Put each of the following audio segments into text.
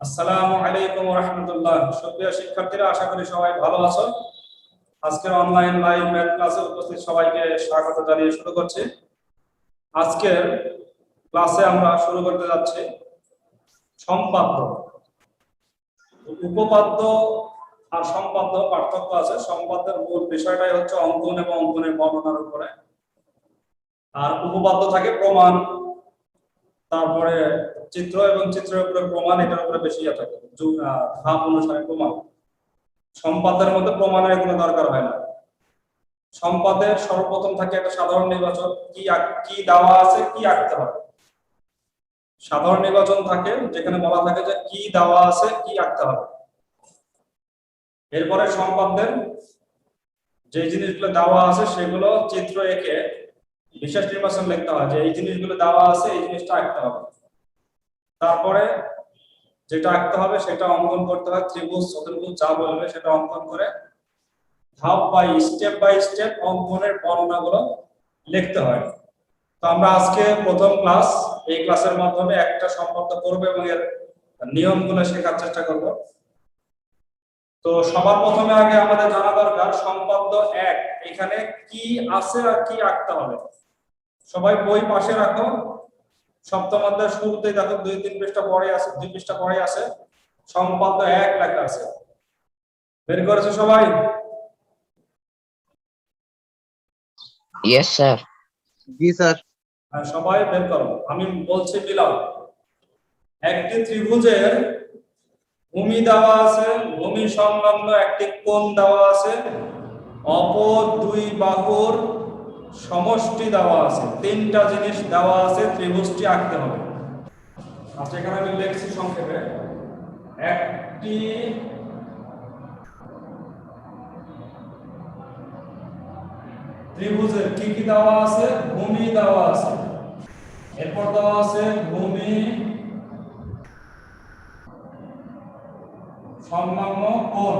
আসসালামু আলাইকুম রহমতুল্লাহ। সুপ্রিয় শিক্ষার্থীরা, আশা করি সবাই ভালো আছো। আজকের অনলাইন লাইভ ম্যাথ ক্লাসে উপস্থিত সবাইকে স্বাগত জানিয়ে শুরু করছি। আজকের ক্লাসে আমরা শুরু করতে যাচ্ছি সম্পাদ্য। উপপাদ্য আর সম্পাদ্য পার্থক্য আছে। সম্পাদ্যের মূল বিষয়টাই হচ্ছে অঙ্কন এবং অঙ্কনের বর্ণনার উপরে। আর উপপাদ্য থাকে প্রমাণ, তারপরে চিত্র এবং চিত্রের উপরে প্রমাণ, এটার উপরে বেশি ইয়ে থাকে। ধাপ অনুসারে প্রমাণ। সম্পাদের মধ্যে প্রমাণের কোনো দরকার হয় না। সম্পাদের সর্বপ্রথম থাকে একটা সাধারণ নির্বাচন, কি কি দেওয়া আছে, কি আঁকতে হবে। সাধারণ নির্বাচন থাকে, যেখানে বলা থাকে যে কি দেওয়া আছে, কি আঁকতে হবে। এরপরে সম্পাদদের যে জিনিসগুলো দেওয়া আছে, সেগুলো চিত্র এঁকে বিশেষ নির্বাচন লিখতে হয় যে এই জিনিসগুলো দেওয়া আছে, এই জিনিসটা আঁকতে হবে। তারপরে যেটা আঁকতে হবে সেটা অঙ্কন করতে হয়, ত্রিভুজ, চতুর্ভুজ, যা বলবে সেটা অঙ্কন করে ধাপ বাই স্টেপ বাই স্টেপ অঙ্কনের বর্ণনাগুলো লিখতে হয়। তো আমরা আজকে প্রথম ক্লাস, এই ক্লাসের মাধ্যমে একটা সম্পর্ক করব এবং এর নিয়মগুলো শেখার চেষ্টা করব। তো সবার প্রথমে আগে আমাদের জানা দরকার সম্পাদ্য এক, এখানে কি আছে আর কি আঁকতে হবে? সবাই বই পাশে রাখো। সপ্তম অধ্যায় শুরুতেই দেখো দুই তিন পৃষ্ঠা পরে আছে দুই পৃষ্ঠা পরে আছে। সম্পাদ্য এক লেখা আছে। বের করেছে সবাই? ইয়েস স্যার জি স্যার। আর সবাই বের করো। আমি বলছি বিলাও। একটি ত্রিভুজের ভূমি দেওয়া আছে ভূমি সংলগ্ন একটি কোণ দেওয়া আছে। অপর দুই বাহুর সমষ্টি দেওয়া আছে, তিনটা জিনিস দেওয়া আছে, ত্রিভুজটি আঁকতে হবে। আচ্ছা এখানে আমি লিখছি সংক্ষেপে। একটি ত্রিভুজের কি কি দেওয়া আছে? ভূমি দেওয়া আছে। এরপর দেওয়া আছে ভূমি সংলগ্ন কোণ।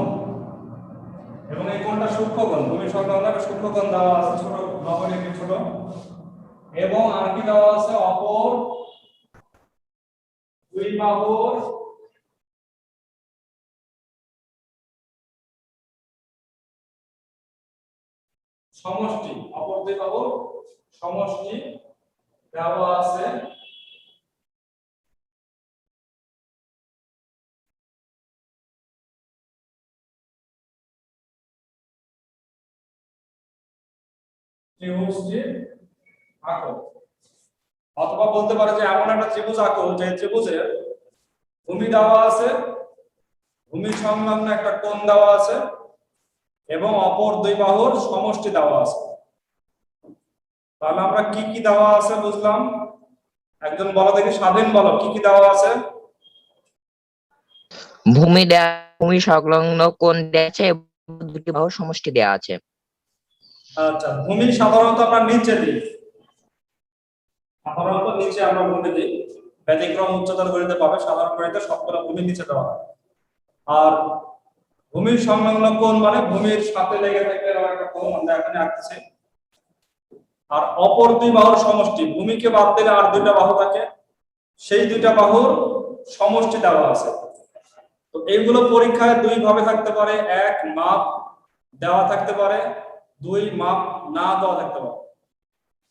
এবং এই কোণটা সূক্ষ্ম কোণ, ভূমি সংলগ্ন একটা সূক্ষ্ম কোণ দেওয়া আছে, ছোট একটি ছোট। এবং আর কি দেওয়া আছে অপর দুই বাহুর সমষ্টি, অপর দুই বাহুর সমষ্টি দেওয়া আছে। ত্রিভুজটি আঁকো অথবা বলতে পারে যে এমন একটা ত্রিভুজ আঁকো যে ত্রিভুজের ভূমি দেওয়া আছে, ভূমি সংলগ্ন একটা কোণ দেওয়া আছে, এবং অপর দুই বাহুর সমষ্টি দেওয়া আছে। তাহলে আমরা কি কি দেওয়া আছে বুঝলাম? একজন বলো দেখি, স্বাধীন বলো, কি কি দেওয়া আছে? ভূমি দেয়া, ভূমি সংলগ্ন কোণ দেয়া আছে দুটি বাহুর সমষ্টি দেয়া আছে। আচ্ছা ভূমি সাধারণত আমরা নিচে দিই। সাধারণত নিচে আমরা ভূমি দিই। ব্যতিক্রম উচ্চতর গণিতে পাবে, সাধারণ গণিতে সবগুলো ভূমি নিচে দেওয়া হয়। আর ভূমির সংলগ্ন কোণ মানে ভূমির সাথে লেগে থাকবে এরকম একটা কোণ আমরা এখানে আঁকতেছি আর অপর দুই বাহুর সমষ্টি, ভূমিকে বাদ দিলে আর দুইটা বাহু থাকে, সেই দুইটা বাহুর সমষ্টি দেওয়া আছে। তো এইগুলো পরীক্ষায় দুই ভাবে থাকতে পারে, এক মাপ দেওয়া থাকতে পারে দুই মাপ না দেওয়া থাকতে পারে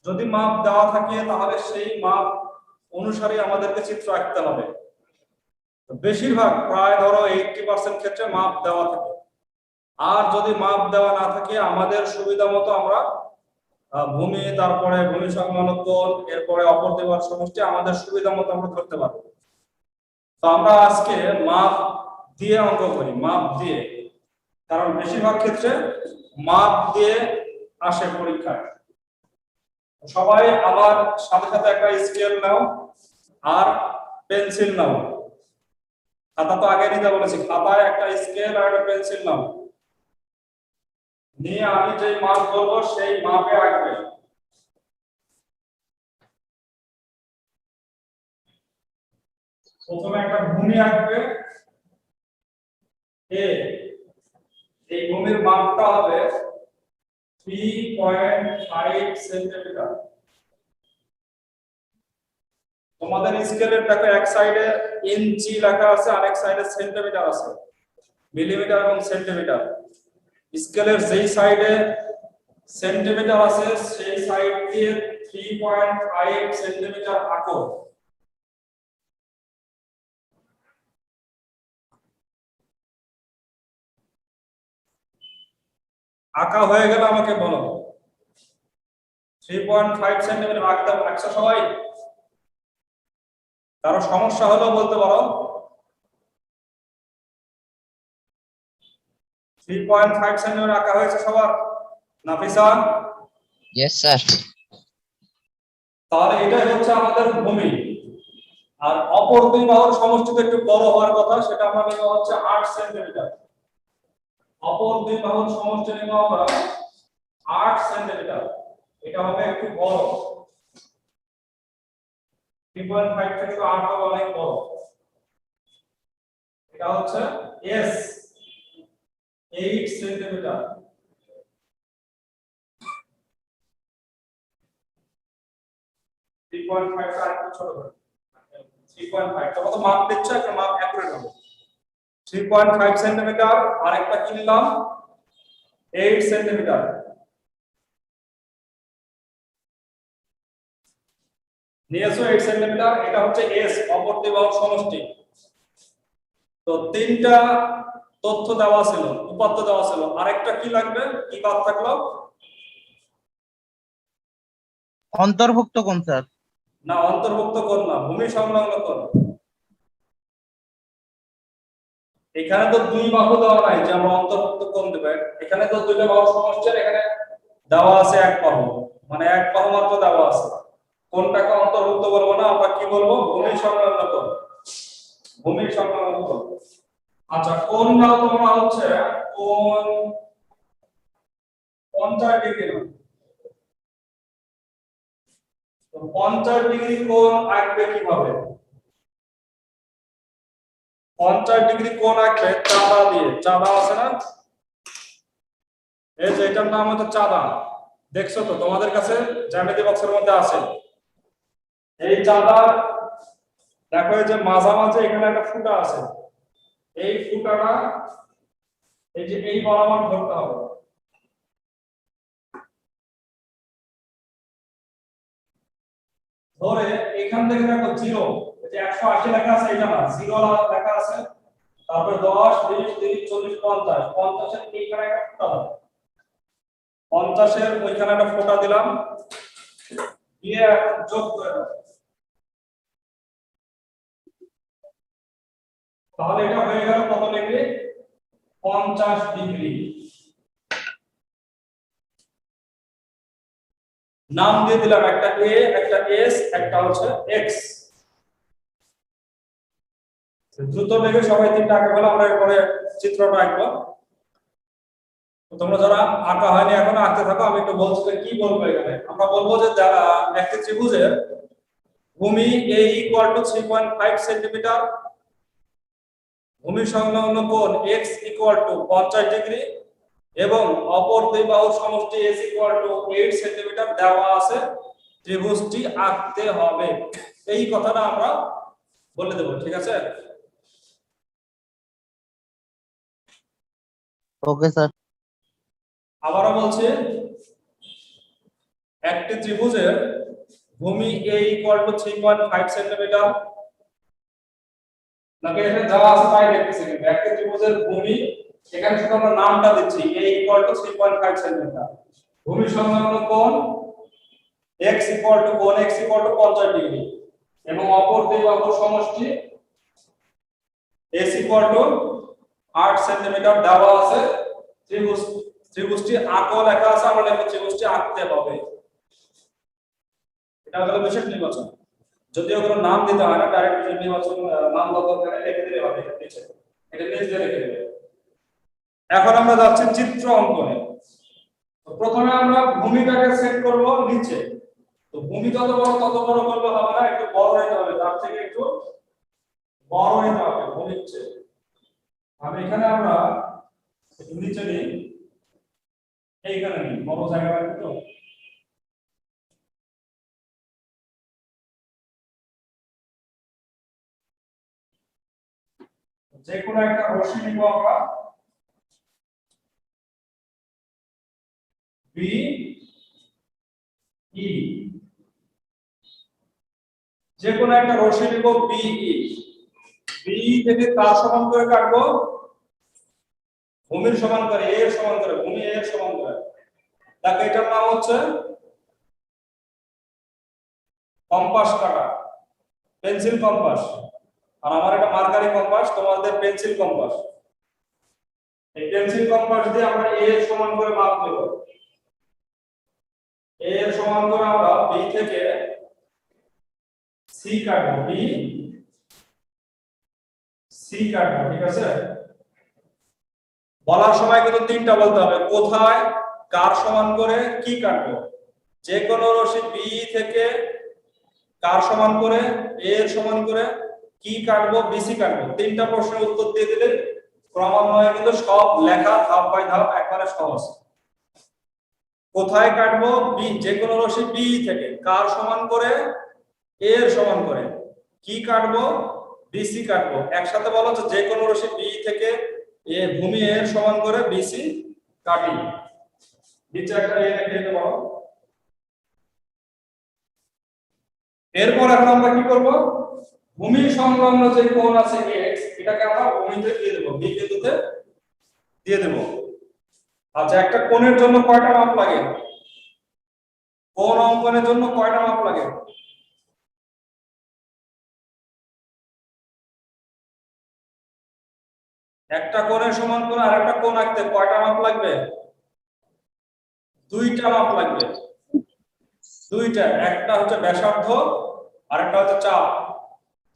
যদি মাপ দেওয়া থাকে, তাহলে সেই মাপ অনুসারে আমাদেরকে চিত্র আঁকতে হবে। বেশিরভাগ প্রায় ধরো এইটটি পার্সেন্ট ক্ষেত্রে মাপ দেওয়া থাকে। আর যদি মাপ দেওয়া না থাকে, আমাদের সুবিধা মতো আমরা ভূমি, তারপরে ভূমি সংলগ্ন কোণ এরপরে অপর দেওয়ার সমষ্টি আমাদের সুবিধা মতো আমরা ধরতে পারব। তো আমরা আজকে মাপ দিয়ে অঙ্ক করি, মাপ দিয়ে। কারণ বেশিরভাগ ক্ষেত্রে মাপ দিয়ে আসে পরীক্ষায়। সবাই আবার সাথে সাথে একটা স্কেল নাও আর পেন্সিল নাও। খাতা তো আগে নিতে বলেছি, খাতায় একটা স্কেল আর একটা পেন্সিল নাও। নিয়ে আমি যেই মাপ বলব সেই মাপে আঁকবে প্রথমে একটা ভূমি আঁকবে। এই ভূমির মাপটা হবে থ্রি পয়েন্ট ফাইভ সেন্টিমিটার তোমাদের স্কেলের দেখো, এক সাইডে ইঞ্চি লেখা আছে, আর এক সাইডে সেন্টিমিটার আছে। মিলিমিটার এবং সেন্টিমিটার স্কেলের যেই সাইডে সেন্টিমিটার আছে, সেই সাইড দিয়ে 3.5 সেন্টিমিটার আঁকো। আঁকা হয়ে গেলে আমাকে বলো। 3.5 সেন্টিমিটার আঁকতে আঁকছো সবাই? কারও সমস্যা হলেও বলতে পারো। 3.5 সেন্টিমিটার আঁকা হয়েছে সবার? নাফিসা ইয়েস স্যার তাহলে এটাই হচ্ছে আমাদের ভূমি। আর অপর দুই বাহুর সমষ্টিতে একটু বড় হওয়ার কথা সেটা আমরা হচ্ছে আট সেন্টিমিটার অপর দুই বাহুর সমষ্টি নেব আমরা 8 সেন্টিমিটার এটা হবে একটু বড়। 3.5 থেকে 8 হবে অনেক বড়। এটা হচ্ছে S 8 centimetre three point five ছোট থ্রি পয়েন্ট ফাইভ তখন মাপ দিচ্ছে? একটা মাপ অ্যাকুরেট হবে। থ্রি পয়েন্ট ফাইভ সেন্টিমিটার আর একটা কি নিলাম এইট সেন্টিমিটার নিয়েছো এইট সেন্টিমিটার এটা হচ্ছে এস অপর দ্বিবাহুর সমষ্টি। তো তিনটা তথ্য দেওয়া ছিল উপাত্ত দেওয়া ছিল। আরেকটা কি লাগবে? কি বাদ থাকল? অন্তর্ভুক্ত কোন স্যার। না অন্তর্ভুক্ত কোন না ভূমি সংলগ্ন কোণ। এখানে তো দুই বাহু দেওয়া নাই, যে আমরা অন্তর্ভুক্ত কোণ দেবে। এখানে তো দুইটা বাহু সমষ্টি আর এখানে দেওয়া আছে এক বাহু। মানে এক বাহু মাত্র দেওয়া আছে। কোনটাকে অন্তর্ভুক্ত বলব না, আমরা কি বলব? ভূমি সংলগ্ন কোণ। ভূমি সংলগ্ন কোণ। আচ্ছা কোন দাও তোমরা হচ্ছে কোন পঞ্চাশ ডিগ্রি না? পঞ্চাশ ডিগ্রি কোণ আঁকবে কীভাবে? পঞ্চাশ ডিগ্রি কোণ আঁকবে চাঁদা দিয়ে, চাঁদা আছে না? এই যে এটার নাম হচ্ছে চাঁদা। দেখছ তো, তোমাদের কাছে জ্যামিতি বক্সের মধ্যে আছে। এই চাঁদা, দেখো এই যে মাঝামাঝি এখানে একটা ফুটা আছে। এই ফুটাটা, এই যে এই বরাবর ধরতে হবে। ধরে এখান থেকে দেখো জিরো। যে একশো আশি লেখা আছে, এটা না, জিরো লেখা আছে। তারপরে দশ, বিশ, তিরিশ, চল্লিশ, পঞ্চাশ। পঞ্চাশের এইখানে একটা ফোটা দাও। পঞ্চাশের ওইখানে একটা ফোটা দিলাম। দিয়ে যোগ করে দাও। তাহলে এটা হয়ে গেল কত ডিগ্রি? পঞ্চাশ ডিগ্রি। নাম দিয়ে দিলাম একটা এ একটা এস একটা হচ্ছে এক্স দ্রুত বেগে সবাই তিনটা আঁকা গেল, আমরা এরপরে চিত্রটা আঁকবো। তোমরা যারা আঁকা হয়নি, এখন আঁকতে থাকো, আমি একটু বলছি কি বলব এখানে? আমরা বলব যে যারা একটি ত্রিভুজের ভূমি a equal to three point five centimetre ভূমি সংলগ্ন কোণ এক্স ইকুয়াল টু পঞ্চাশ ডিগ্রি এবং অপর দুই বাহুর সমষ্টি এস ইকুয়াল টু 8 সেন্টিমিটার দেওয়া আছে, ত্রিভুজটি আঁকতে হবে। এই কথাটা আমরা বলে দেব, ঠিক আছে? ওকে স্যার আবারও বলছি, একটি ত্রিভুজের ভূমি এ ইকুয়াল টু 3.5 সেন্টিমিটার নাকি এখানে দেওয়া আছে তাই দেখতেছি কিন্তু একটি ত্রিভুজের ভূমি, এখানে শুধু আমরা নামটা দিচ্ছি, a ইকুয়াল টু 3.5 সেন্টিমিটার ভূমি সংলগ্ন কোণ, x ইকুয়াল টু কোণ, x ইকুয়াল টু 50 ডিগ্রি। এবং অপর দুই বাহুর সমষ্টি, s ইকুয়াল টু 8 সেন্টিমিটার দেওয়া আছে। ত্রিভুজ ত্রিভুজটি আঁকো লেখা আছে, আমরা লিখব ত্রিভুজটি আঁকতে হবে। এটা হলো বিশেষ নির্বাচন। যদিও কোনো নাম দিতে হয় না ডাইরেক্ট বিশেষ নির্বাচন নাম বদল করে লিখে দিলে হবে, এটা নিচে। নিচ দিয়ে লিখে দেবে। এখন আমরা যাচ্ছি চিত্র অঙ্কনে। প্রথমে আমরা ভূমিটাকে সেট করব নিচে। তো ভূমি যত বড়, তত বড় করলে হবে না, একটু বড় নিতে হবে, তার থেকে একটু বড় নিতে হবে, ভূমির চেয়ে। আমি এখানে আমরা নিচে নেই, বড় জায়গা রাখব তো? যে কোনো একটা রশ্মি নিব আমরা। B E e। যে কোনো একটা রশ্মি নিব বি ই বি থেকে তার সমান করে কাটবো। ভূমির সমান করে এর সমান করে, ভূমি এর সমান করে। দেখো, এটার নাম হচ্ছে কম্পাস কাটা, পেন্সিল কম্পাস। আর আমার এটা মার্কারি কম্পাস, তোমাদের পেন্সিল কম্পাস। এই পেন্সিল কম্পাস দিয়ে আমরা এ এর সমান করে মাপ দেব এ এর সমান করে আমরা বি থেকে সি কাটবো বি সি কাটবো, ঠিক আছে? বলার সময় কিন্তু তিনটা বলতে হবে। কোথায়, কার সমান করে কি কাটবো? যে কোনো রশি বি থেকে কার সমান করে এ এর সমান করে কি কাটবো বিসি কাটবো? তিনটা প্রশ্নের উত্তর দিয়ে দিলে ক্রমান্বয়ে কিন্তু সব লেখা ধাপ বাই ধাপ একবারে সহজ। কোথায় কাটবো? বি যে কোনো রশি বি থেকে কার সমান করে এ এর সমান করে কি কাটবো? বিসি কাটবো। একসাথে বলা যে কোনো রশি বি থেকে এ ভূমি এর সমান করে বিসি কাটি। নিচে একটা এ লিখে দিতে এরপর এখন আমরা কি করব? ভূমি সংলগ্ন যে কোণ আছে x, এটাকে আমরা ভূমিতে দিয়ে দেব। B বিন্দুতে দিয়ে দেব। আচ্ছা একটা কোণের জন্য কয়টা মাপ লাগে? কোণ অঙ্কনের জন্য কয়টা মাপ লাগে? একটা কোণের সমান করে আরেকটা কোণ আঁকতে কয়টা মাপ লাগবে? দুইটা মাপ লাগবে। দুইটা, একটা হচ্ছে ব্যাসার্ধ আর একটা হচ্ছে চাপ।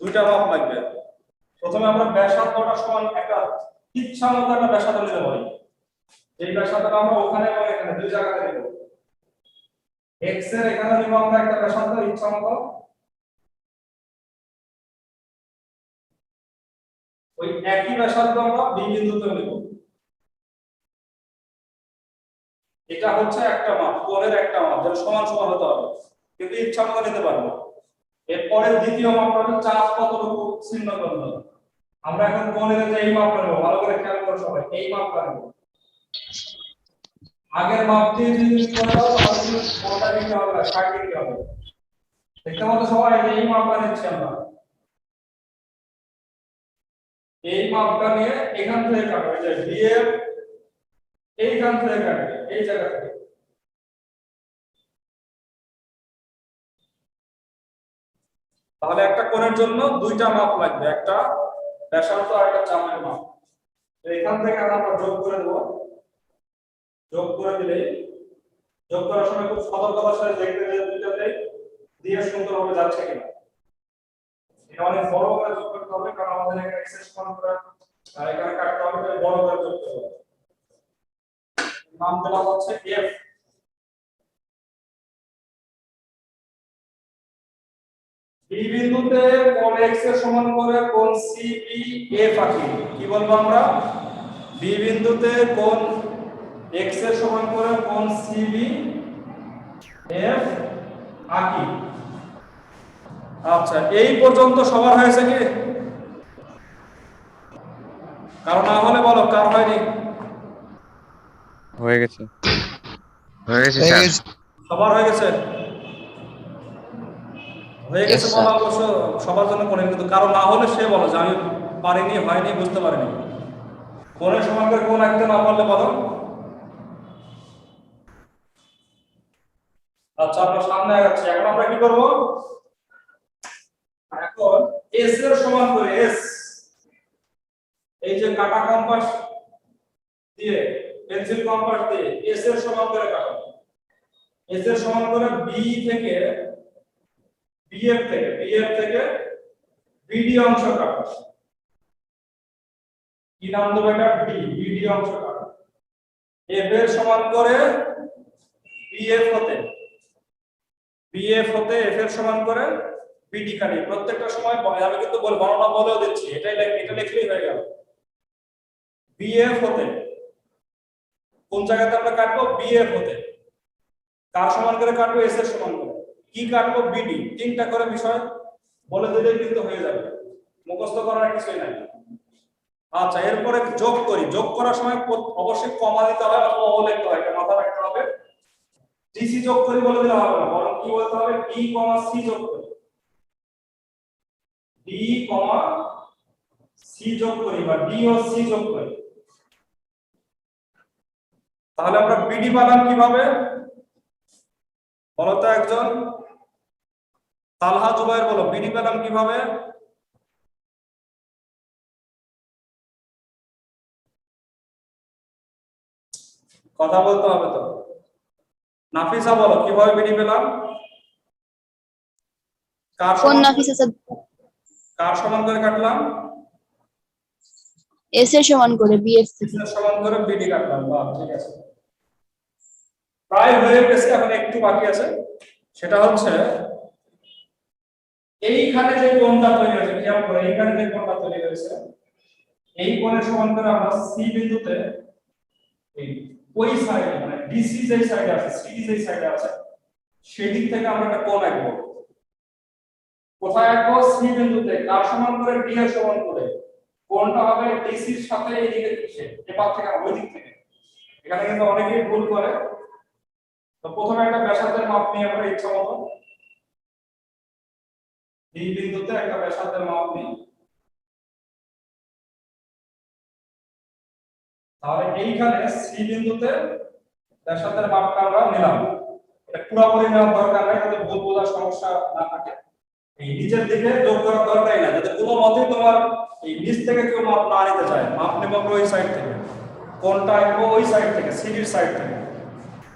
দুইটা মাপ লাগবে। প্রথমে আমরা ব্যাসার্ধটা সমান একটা ইচ্ছা মতো একটা ব্যাসার্ধ নিতে পারি। এই ব্যাসার্ধটা আমরা ওখানে এবং এখানে, দুই জায়গাতে নেব। এক্সের এখানে নিব আমরা একটা ব্যাসার্ধ ইচ্ছা মতো ওই একই ব্যাসার্ধ আমরা বি বিন্দুতে নেব। এটা হচ্ছে একটা মাপ কোণের একটা মাপ, যেটা সমান সমান হতে হবে। কিন্তু ইচ্ছা মতো নিতে পারব। এরপরে দ্বিতীয় মাপটা হচ্ছে চাপ কতটুকু ছিন্ন করতে আমরা এখন কোণের যে এই মাপটা নেব। ভালো করে খেয়াল করো সবাই, এই মাপটা নেব। আগের মাপ দিয়ে যদি কোণটা নিতে হবে না, ষাট ডিগ্রি হবে। দেখতে মতো সবাই, এই মাপটা নিচ্ছি আমরা। এই মাপটা নিয়ে এখান থেকে কাটবে যে ডিএফ এইখান থেকে কাটবে, এই জায়গা থেকে। তাহলে একটা কোণের জন্য দুইটা মাপ লাগবে, একটা ব্যাসার্ধ আর একটা চাপের মাপ। এখান থেকে আমরা যোগ করে দেব। যোগ করে দিলে যোগ করার সময় খুব সতর্কতার সাথে দেখতে দুইটাতে দিয়ে সুন্দরভাবে যাচ্ছে কিনা। এটা অনেক বড় করে যোগ করতে হবে, কারণ আমাদের এখানে এক্সেস করে এখানে কাটতে হবে বড় করে যোগ করতে হবে। নাম দেওয়া হচ্ছে এফ বি বিন্দুতে কোণ x এর সমান করে কোণ এফ আঁকি কি বলব আমরা? বি বিন্দুতে কোণ x এর সমান করে কোণ সিবি এফ আঁকি আচ্ছা এই পর্যন্ত সবার হয়েছে কি? কারণ না হলে বলো কার হয়নি? হয়ে গেছে। হয়ে গেছে স্যার। সবার হয়ে গেছে? হয়ে গেছে বলা অবশ্য সবার জন্য করেন কিন্তু কারও না হলে সে বলো যে আমি পারিনি হয়নি বুঝতে পারিনি। কোনের সমান করে কোন আঁকতে না পারলে বলো। আচ্ছা আমরা সামনে আগাচ্ছি। এখন আমরা কি করব? এখন এস এর সমান করে এস এই যে কাটা কম্পাস দিয়ে পেন্সিল কম্পাস দিয়ে এস এর সমান করে কাটো। এস এর সমান করে বি থেকে বিএফ থেকে বিএফ থেকে বিডি অংশ কাটো। কি নাম দেবো এটা? বি বিডি অংশ কাটো। এফ এর সমান করে বিএফ হতে বিএফ হতে এফ এর সমান করে বিডি কাটি প্রত্যেকটা সময় আমি কিন্তু বল গণনা বলেও দিচ্ছি। এটাই এটা লিখলেই হয়ে গেল। বিএফ হতে। কোন জায়গাতে আমরা কাটবো? বিএফ হতে। কার সমান করে কাটবো? এস এর সমান করে। কি কাটবো? বিডি তিনটা করে বিষয় বলে দিলেই কিন্তু হয়ে যাবে। মুখস্থ করার কিছুই নাই। আচ্ছা এরপরে যোগ করি। যোগ করার সময় অবশ্যই কমা দিতে হয় অথবা ও লিখতে হয় এটা মাথায় রাখতে হবে। ডিসি যোগ করি বলে দিলে হবে না। বরং কি বলতে হবে? ডি কমা সি যোগ করি। তাহলে আমরা বিডি কীভাবে? বলো তো একজন। তালহা বলো বিডি কীভাবে? কথা বলতে হবে তো। নাফিসা বলো, কীভাবে বিডি পেলাম? নাফিসা কার সমান করে কাটলাম? এস এর সমান করে বিএফ থেকে এর সমান করে বিডি কাটলাম। বাহ ঠিক আছে। প্রায় হয়ে গেছে এখন একটু বাকি আছে। সেটা হচ্ছে এইখানে যে কোণটা তৈরি হয়েছে খেয়াল করে এইখানে যে কোণটা তৈরি হয়েছে এই কোণের সমান করে আমরা সি বিন্দুতে এই ওই সাইডে মানে ডিসি যে সাইডে আছে সিডি যে সাইডে আছে সেদিক থেকে আমরা একটা কোণ আঁকবো। কোথায় আঁকবো সি বিন্দুতে। কার সমান করে? ডি এর সমান করে। কোণটা হবে? ডিসির সাথে এই দিকে কিসে এপার থেকে ওই দিক থেকে। এখানে কিন্তু অনেকেই ভুল করে। তো প্রথমে একটা ব্যাসার্ধের মাপ নিয়ে আমরা ইচ্ছা মতো এই বিন্দুতে একটা ব্যাসার্ধের মাপ নিই। তাহলে এইখানে সি বিন্দুতে ব্যাসার্ধের মাপটা আমরা নিলাম। এটা পুরোপুরি নেওয়ার দরকার নাই যাতে ভুল বোঝার সমস্যা না থাকে। এই নিচের দিকে যোগ করার দরকারই না যাতে কোনো মতেই তোমার এই নিচ থেকে কেউ মাপ না নিতে চায় মাপ নেব আমরা ওই সাইড থেকে। কোনটা আঁকবো ওই সাইড থেকে সিডির সাইড থেকে।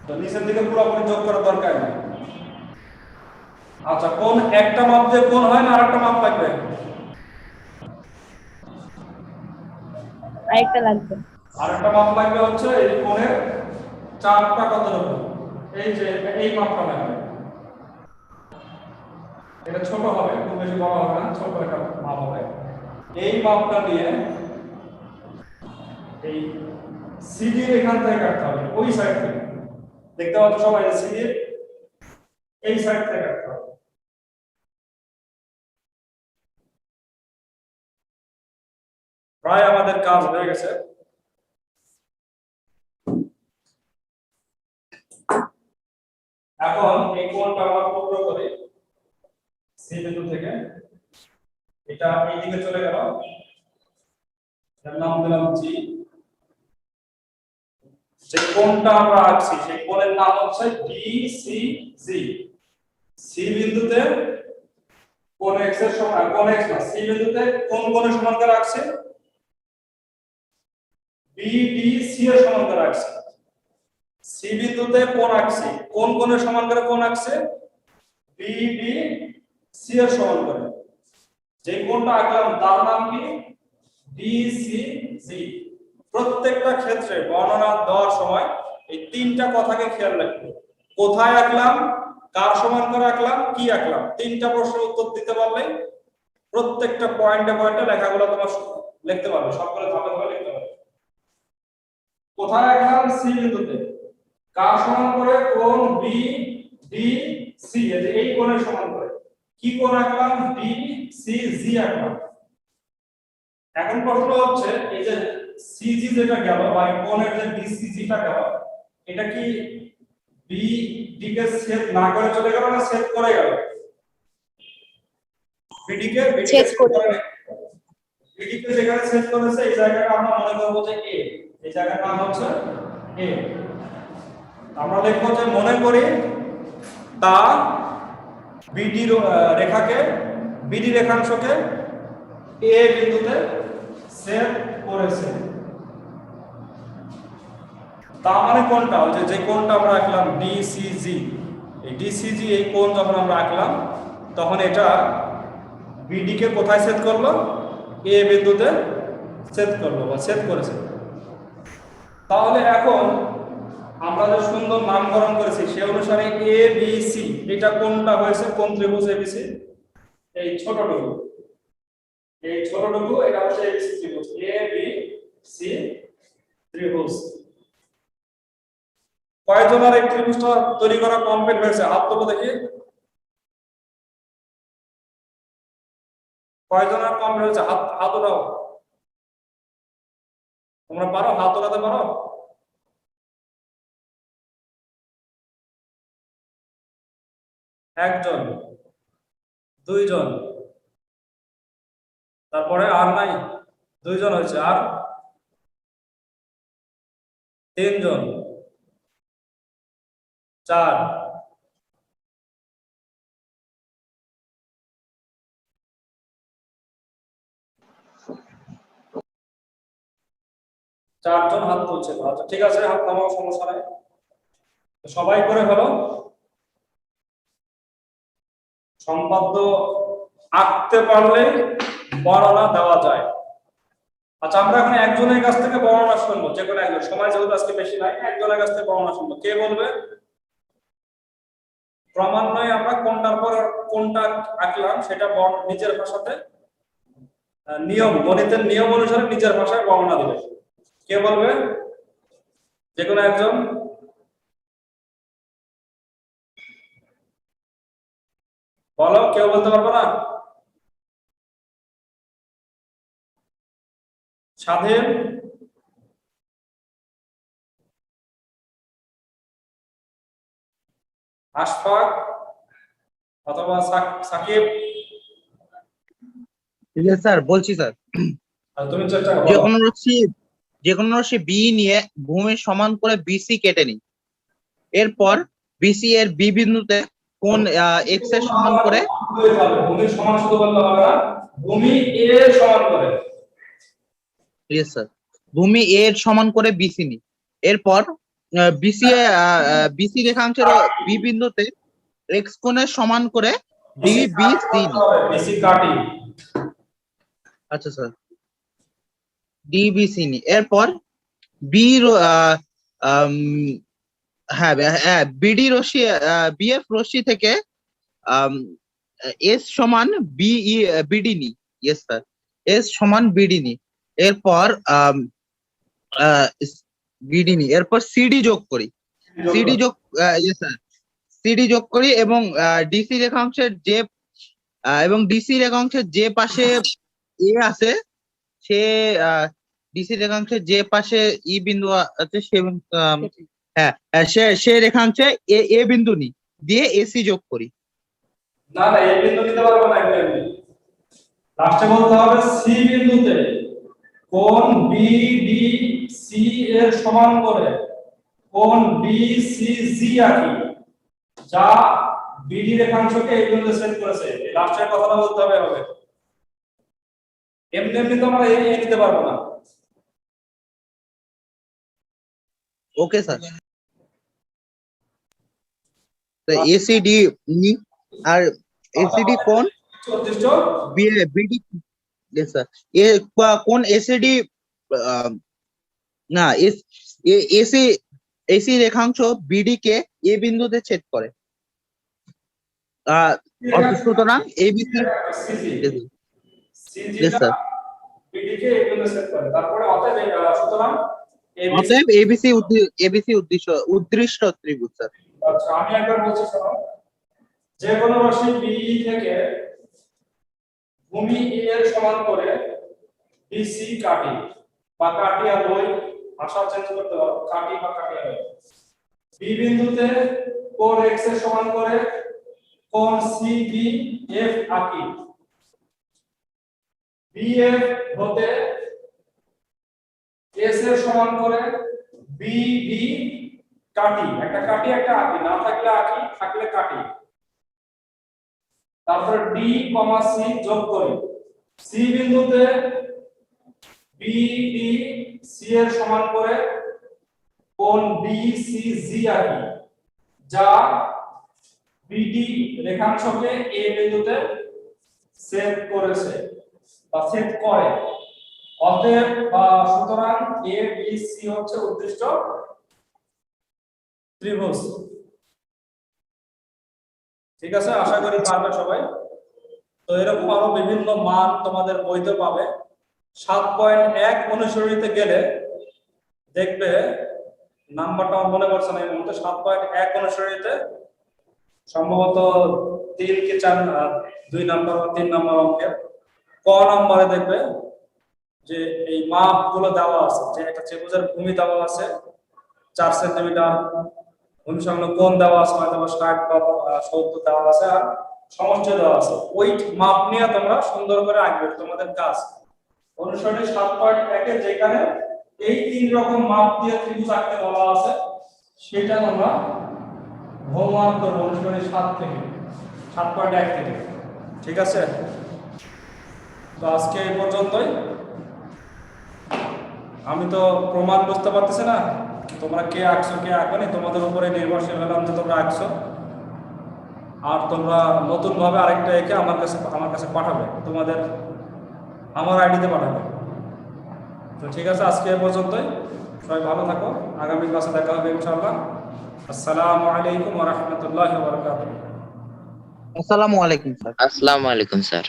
তো নিচের দিকে পুরোপুরি যোগ করার দরকার নেই। আচ্ছা কোন একটা মাপ দিয়ে কোন হয় না আরেকটা মাপ লাগবে? আরেকটা লাগবে। আরেকটা মাপ লাগবে হচ্ছে এই কোণের চারটা কত রকম? এই যে এই মাপটা লাগবে। এটা ছোট হবে, খুব বেশি বড় হবে না, ছোট একটা মাপ হবে। এই মাপটা নিয়ে এই সিডির এখান থেকে কাটতে হবে, ওই সাইড থেকে দেখতে পাচ্ছ সবাই সিডির এই সাইড থেকে কাটতে হবে। প্রায় আমাদের কাজ হয়ে গেছে। এখন এই কোণটা আমরা টুকরো করি? সি বিন্দু থেকে। এটা এই দিকে চলে গেল। নাম দিলাম জি। যে আমরা সেই কোণের নাম হচ্ছে সি বিন্দুতে এক্সের সমান কোণ এক্স না সি বিন্দুতে কোন কোণের ডি সি এর সমান করে আঁকছে। সি বিন্দুতে কোন কোণের সমান করে কোণ সি এর সমান করে। যে কোণটা আঁকলাম, তার নাম কি? ডি প্রত্যেকটা ক্ষেত্রে বর্ণনা দেওয়ার সময় এই তিনটা কথাকে খেয়াল রাখবে। কোথায় আঁকলাম? কার সমান করে আঁকলাম? কি আঁকলাম? তিনটা প্রশ্নের উত্তর দিতে পারলে প্রত্যেকটা পয়েন্টে পয়েন্টে লেখাগুলো তোমার লিখতে পারবে। সবগুলো ধাপে ধাপে লিখতে পারবে। কোথায় আঁকলাম? সি বিন্দুতে। কার সমান করে? কোণ বি, ডি, সি। এই কোণের সমান করে। কি কোণ আঁকলাম ডি সি জি আঁকলাম। এখন প্রশ্ন হচ্ছে এই যে সিজি যেটা গেল বা কোণের যে ডিসিজি টা গেল এটা কি বি ডি কে ছেদ না করে চলে গেল না ছেদ করে গেল? কে বিডি কে ছেদ করে। বিডি কে যেখানে ছেদ করেছে এই জায়গাটা আমরা মনে করব যে এ এই জায়গার নাম হচ্ছে এ আমরা লিখব যে মনে করি তা বিডি রেখাকে বিডি রেখাংশকে এ বিন্দুতে সেভ করেছে। তা মানে কোনটা? ওই যে কোণটা আমরা আঁকলাম ডিসিজি এই ডিসিজি এই কোণ যখন আমরা আঁকলাম, তখন এটা বিডি কে কোথায় সেট করল? এ বিন্দুতে সেট করল বা সেট করেছে। তাহলে এখন আমরা যে সুন্দর নামকরণ করেছি, সে অনুসারে এ বি সি এটা কোনটা হয়েছে? কোন ত্রিভুজ এবিসি এই ছোটটুকু। এই ছোটটুকু, এটা হচ্ছে এবিসি ত্রিভুজ। এ বি সি ত্রিভুজ। কয়জনের এই ত্রিভুজটা তৈরি করা কমপ্লিট হয়েছে? হাত তোলো দেখি। কয়জনের কমপ্লিট হয়েছে? হাত হাত উঠাও। তোমরা পারো? হাত তোলাতে পারো? একজন, দুইজন। তারপরে আর নাই, দুইজন হয়েছে আর তিনজন, চার। চারজন হাত তুলছে। আচ্ছা ঠিক আছে, হাত নামাও, সমস্যা নাই। সবাই করে ফেলো। সম্পাদ্য আঁকতে পারলে বর্ণনা দেওয়া যায়। আচ্ছা আমরা এখন একজনের কাছ থেকে বর্ণনা শুনব, যে কোনো একজন। সময় যেহেতু আজকে বেশি নাই, একজনের কাছ থেকে বর্ণনা শুনব। কে বলবে? ক্রমান্বয়ে আমরা কোনটার পর কোনটা আঁকলাম, সেটা নিজের ভাষাতে নিয়ম, গণিতের নিয়ম অনুসারে নিজের ভাষায় বর্ণনা দিবে। কে বলবে? যে কোনো একজন। বলো কেউ বলতে পারবে না? স্বাধীন? আশফাক অথবা সাকিব? ঠিক আছে স্যার বলছি স্যার। তুমি চেষ্টা করো যে কোনো রশ্মি যে কোনো রশ্মি বি নিয়ে ভূমির সমান করে বিসি কেটে নিই। এরপর বিসি এর বি বিন্দুতে কোন এক্সের সমান করে? ভূমির সমান শুধু বললে হবে না ভূমি এ সমান করে ইয়েস স্যার ভূমি এ এর সমান করে বিসি নি এরপর বিসি বিসি রেখাংশের বি বিন্দুতে এক্স কোণের সমান করে ডি বি সি নিই বেশি কাটি আচ্ছা স্যার ডিবিসি নি এরপর বি হ্যাঁ হ্যাঁ বিডি রশ্মি বিএফ রশ্মি থেকে এস সমান BE BD yes sir S সমান বিডি নি, এরপর বিডি নি, এরপর সিডি যোগ করি সিডি যোগ ইয়েস স্যার সিডি যোগ করি এবং ডিসি রেখাংশের যে এবং ডিসি রেখাংশের যে পাশে এ আছে, সে ডিসি রেখাংশের যে পাশে ই বিন্দু আছে, সে হ্যাঁ সে সে রেখাংশে এ এ বিন্দু নি দিয়ে এসি যোগ করি। না না এই বিন্দু নিতে পারব না এমনি লাস্টে বলতে হবে সি বিন্দুতে কোন বি, ডি, সি এর সমান করে কোন বি, সি, জি আঁকি, যা বিডি রেখাংশকে এই বিন্দুতে সেট করেছে। লাস্টের কথাটা বলতে হবে হবে এমনি এমনি তো আমরা এই নিতে পারব না। ওকে স্যার এসিডি নি আর এসিডি কোন বিডি স্যার এ কোন এসিডি না এস এসি এসি রেখাংশ বিডি কে এ বিন্দুতে ছেদ করে সুতরাং এবিসি sir. বিডি কে এই বিন্দুতে সেট করে তারপরে অতএব সুতরাং অতএব এবিসি এবিসি উদ্দেশ্য উদ্দৃষ্ট ত্রিভুজ স্যার। আচ্ছা আমি একবার বলছি শোনো। যে কোনো রশ্মি বিই থেকে ভূমি এ এর সমান করে বিসি কাটি বা কাটি আর লই ভাষা চেঞ্জ করতে পারো কাটি বা কাটি আর বি বিন্দুতে কোণ এক্সের সমান করে? কোণ সি বি এফ আঁকি। বি এফ হতে এস এর সমান করে বি ডি কাটি। একটা কাটি, একটা আঁকি না থাকলে আঁকি থাকলে কাটি। তারপর ডি কমা সি যোগ করি। সি বিন্দুতে বি ডি সি এর সমান করে কোণ বি সি জি আঁকি। যা বিডি রেখাংশকে এ বিন্দুতে সেট করেছে বা সেট করে। অতএব বা সুতরাং এ বি সি হচ্ছে উদ্দিষ্ট ত্রিভুজ। ঠিক আছে? আশা করি পারবে সবাই। তো এরকম আরও বিভিন্ন মান তোমাদের বইতে পাবে। সাত পয়েন্ট এক অনুসরণীতে গেলে দেখবে, নাম্বারটা মনে পড়ছে না এই মুহূর্তে। সাত পয়েন্ট এক অনুসরণীতে সম্ভবত তিন কি চার দুই নাম্বার বা তিন নাম্বার অঙ্কের। ক নম্বরে দেখবে যে এই মাপগুলো দেওয়া আছে, যে একটা ত্রিভুজের ভূমি দেওয়া আছে, চার সেন্টিমিটার ভূমি সংলগ্ন কোণ দেওয়া আছে হয়তো বা ষাট বা সত্তর দেওয়া আছে, আর সমষ্টি দেওয়া আছে। ওই মাপ নিয়ে তোমরা সুন্দর করে আঁকবে তোমাদের কাজ। অনুসরণী সাত পয়েন্ট একে যেখানে এই তিন রকম মাপ দিয়ে ত্রিভুজ আঁকতে বলা আছে, সেটা তোমরা হোমওয়ার্ক করব অনুসরণী সাত থেকে, সাত পয়েন্ট এক থেকে। ঠিক আছে? তো আজকে এই পর্যন্তই। আমি তো প্রমাণ বুঝতে পারতেছি না তোমরা কে আঁকছো কে আঁকোনি তোমাদের উপরে নির্ভরশীল হলাম যে তোমরা আঁকছো। আর তোমরা নতুন ভাবে আরেকটা এঁকে আমার কাছে আমার কাছে পাঠাবে। তোমাদের আমার আইডিতে পাঠাবে। তো ঠিক আছে আজকে এ পর্যন্তই। সবাই ভালো থাকো। আগামী ক্লাসে দেখা হবে ইনশাআল্লাহ। আসসালামু আলাইকুম ওয়া রাহমাতুল্লাহি ওয়া বারাকাতুহু। আসসালামু আলাইকুম স্যার। আসসালামু আলাইকুম স্যার।